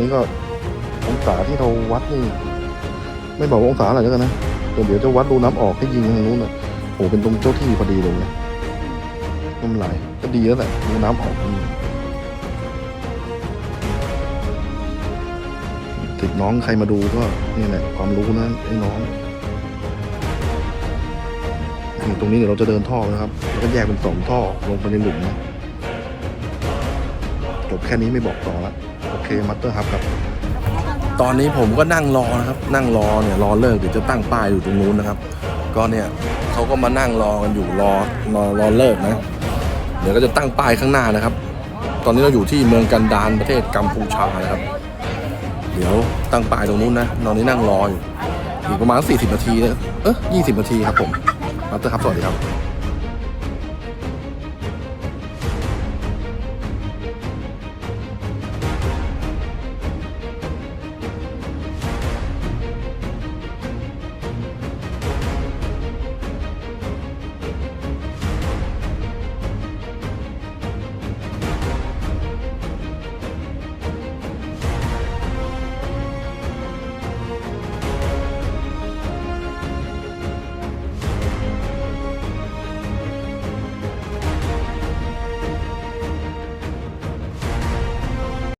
นี่ก็องศาที่เราวัดนี่ไม่บอกว่าองศาอะไรแล้วกันนะแต่เดี๋ยวจะวัดรูน้ำออกให้ยิงทางนู้นน่ะโอ้เป็นตรงเจ้าที่พอดีเลยนะน้ำไหลก็ดีแล้วแหละรูน้ำออกนี่ติดน้องใครมาดูก็นี่แหละความรู้นะไอ้น้องตรงนี้เดี๋ยวเราจะเดินท่อนะครับ แล้วก็แยกเป็นสองท่อลงไปในหลุมนะ จบแค่นี้ไม่บอกต่อละโอเคมัตเตอร์ฮับครับ ตอนนี้ผมก็นั่งรอนะครับ นั่งรอเนี่ยรอเลิกเดี๋ยวจะตั้งป้ายอยู่ตรงนู้นนะครับ ก็เนี่ยเขาก็มานั่งรอกันอยู่รอรอรอเลิกนะ เดี๋ยวก็จะตั้งป้ายข้างหน้านะครับ ตอนนี้เราอยู่ที่เมืองกันดารประเทศกัมพูชานะครับ เดี๋ยวตั้งป้ายตรงนู้นนะตอนนี้นั่งรออยู่อีกประมาณ 40 นาทีนะเออ20 นาทีครับผมมาสเตอร์ครับสวัสดีครับ